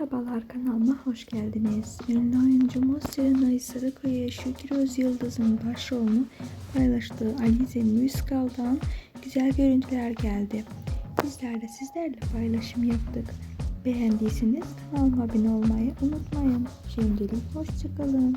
Merhabalar kanalıma hoş geldiniz. Ünlü oyuncumuz Serenay Sarıkaya Şükür Öz Yıldız'ın başrolünü paylaştığı Alize Musical'dan güzel görüntüler geldi. Bizler de sizlerle paylaşım yaptık. Beğendiyseniz kanalıma abone olmayı unutmayın. Şimdilik hoşçakalın.